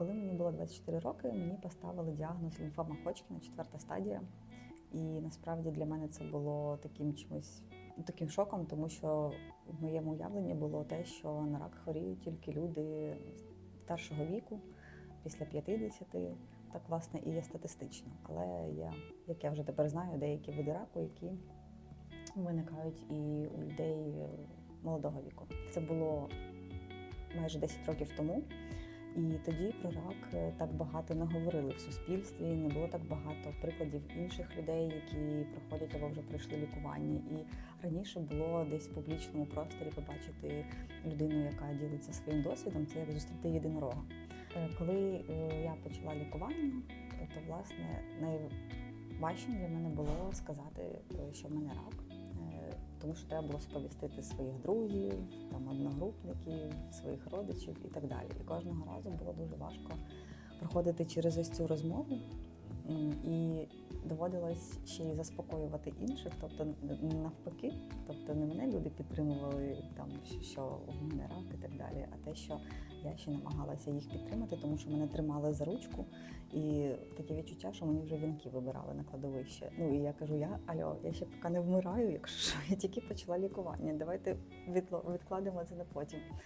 Коли мені було 24 роки, мені поставили діагноз лімфома Ходжкіна, четверта стадія. І насправді для мене це було таким чимось таким шоком, тому що в моєму уявленні було те, що на рак хворіють тільки люди старшого віку, після 50, так власне і є статистично. Але є, як я вже тепер знаю, деякі види раку, які виникають і у людей молодого віку. Це було майже 10 років тому. І тоді про рак е, так багато не говорили в суспільстві, не було так багато прикладів інших людей, які проходять або вже пройшли лікування. І раніше було десь в публічному просторі побачити людину, яка ділиться своїм досвідом, це як зустріти єдинорога. Е, Коли е, я почала лікування, то власне найважчим для мене було сказати, що в мене рак. Тому що треба було сповістити своїх друзів, там одногрупників, своїх родичів і так далі. І кожного разу було дуже важко проходити через ось цю розмову. І доводилось ще й заспокоювати інших, тобто навпаки, тобто не мене люди підтримували там, що- в мене рак і так далі, а те, що я ще намагалася їх підтримати, тому що мене тримали за ручку, і таке відчуття, що мені вже вінки вибирали на кладовище. Ну і я кажу: я альо, я ще поки не вмираю, якщо що, я тільки почала лікування. Давайте відкладемо це на потім.